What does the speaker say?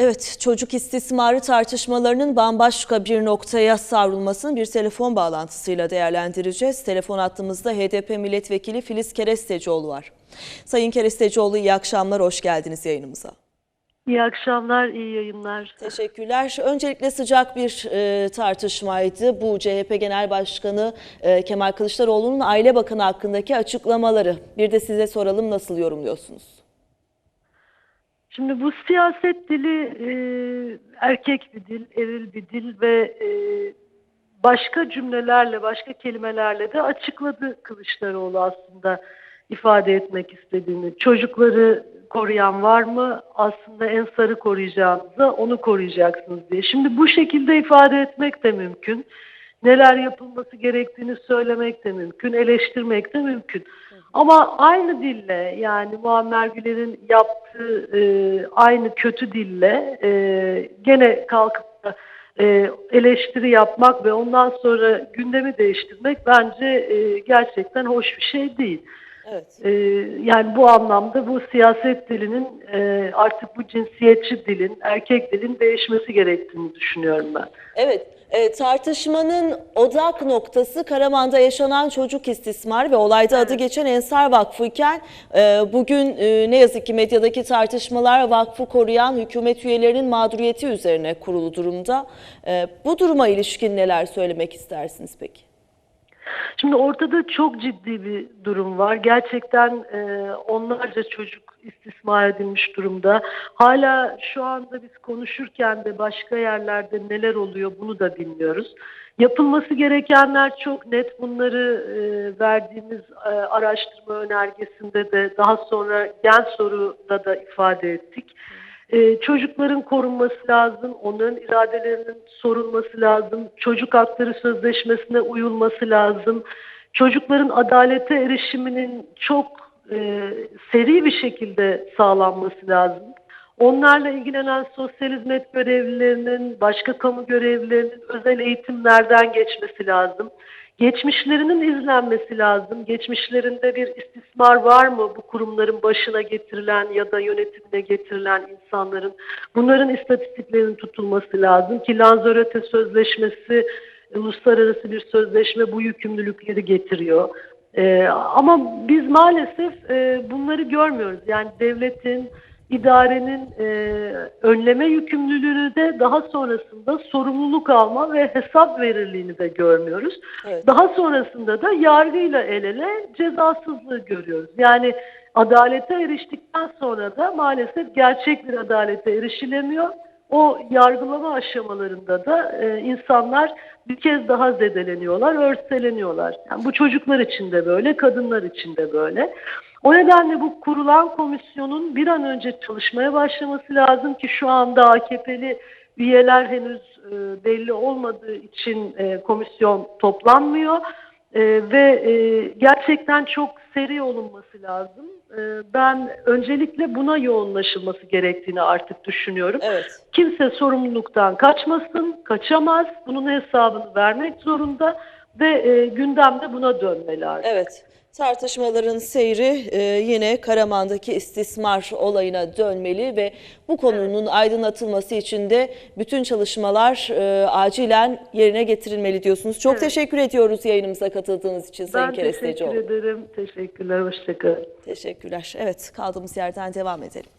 Evet, çocuk istismarı tartışmalarının bambaşka bir noktaya savrulmasını bir telefon bağlantısıyla değerlendireceğiz. Telefon hattımızda HDP milletvekili Filiz Kerestecioğlu var. Sayın Kerestecioğlu iyi akşamlar, hoş geldiniz yayınımıza. İyi akşamlar, iyi yayınlar. Teşekkürler. Öncelikle sıcak bir e, tartışmaydı. Bu CHP Genel Başkanı e, Kemal Kılıçdaroğlu'nun Aile Bakanı hakkındaki açıklamaları. Bir de size soralım nasıl yorumluyorsunuz? Şimdi bu siyaset dili e, erkek bir dil, eril bir dil ve e, başka cümlelerle, başka kelimelerle de açıkladı Kılıçdaroğlu aslında ifade etmek istediğini. Çocukları koruyan var mı? Aslında en sarı koruyacağınızda onu koruyacaksınız diye. Şimdi bu şekilde ifade etmek de mümkün. Neler yapılması gerektiğini söylemek de mümkün, eleştirmek de mümkün. Ama aynı dille yani Muammer Güler'in yaptığı e, aynı kötü dille e, gene kalkıp da e, eleştiri yapmak ve ondan sonra gündemi değiştirmek bence e, gerçekten hoş bir şey değil. Evet. E, yani bu anlamda bu siyaset dilinin e, artık bu cinsiyetçi dilin, erkek dilin değişmesi gerektiğini düşünüyorum ben. Evet, e, tartışmanın odak noktası Karaman'da yaşanan çocuk istismar ve olayda adı geçen Ensar Vakfı iken e, bugün e, ne yazık ki medyadaki tartışmalar vakfı koruyan hükümet üyelerinin mağduriyeti üzerine kurulu durumda. E, bu duruma ilişkin neler söylemek istersiniz peki? Şimdi ortada çok ciddi bir durum var. Gerçekten e, onlarca çocuk istismar edilmiş durumda. Hala şu anda biz konuşurken de başka yerlerde neler oluyor bunu da bilmiyoruz. Yapılması gerekenler çok net. Bunları e, verdiğimiz e, araştırma önergesinde de daha sonra gen soruda da ifade ettik. Ee, çocukların korunması lazım, onların iradelerinin sorulması lazım, çocuk hakları sözleşmesine uyulması lazım, çocukların adalete erişiminin çok e, seri bir şekilde sağlanması lazım. Onlarla ilgilenen sosyal hizmet görevlilerinin, başka kamu görevlilerinin özel eğitimlerden geçmesi lazım. Geçmişlerinin izlenmesi lazım. Geçmişlerinde bir istismar var mı bu kurumların başına getirilen ya da yönetimine getirilen insanların? Bunların istatistiklerinin tutulması lazım ki Lanzarote Sözleşmesi uluslararası bir sözleşme bu yükümlülükleri getiriyor. Ee, ama biz maalesef e, bunları görmüyoruz. Yani devletin, idarenin e, önleme yükümlülüğünü de daha sonrasında sorumluluk alma ve hesap verirliğini de görmüyoruz. Evet. Daha sonrasında da yargıyla el ele cezasızlığı görüyoruz. Yani adalete eriştikten sonra da maalesef gerçek bir adalete erişilemiyor. O yargılama aşamalarında da e, insanlar bir kez daha zedeleniyorlar, örseleniyorlar. Yani bu çocuklar için de böyle, kadınlar için de böyle. O nedenle bu kurulan komisyonun bir an önce çalışmaya başlaması lazım ki şu anda AKP'li üyeler henüz e, belli olmadığı için e, komisyon toplanmıyor. E, ve e, gerçekten çok seri olunması lazım. E, ben öncelikle buna yoğunlaşılması gerektiğini artık düşünüyorum. Evet. Kimse sorumluluktan kaçmasın, kaçamaz. Bunun hesabını vermek zorunda ve e, gündemde buna dönmeli artık. Evet. Tartışmaların seyri e, yine Karaman'daki istismar olayına dönmeli ve bu konunun aydınlatılması için de bütün çalışmalar e, acilen yerine getirilmeli diyorsunuz. Çok Evet. teşekkür ediyoruz yayınımıza katıldığınız için Sayın Ben teşekkür Kerestecioğlu. ederim. Teşekkürler. Hoşçakalın. Teşekkürler. Evet kaldığımız yerden devam edelim.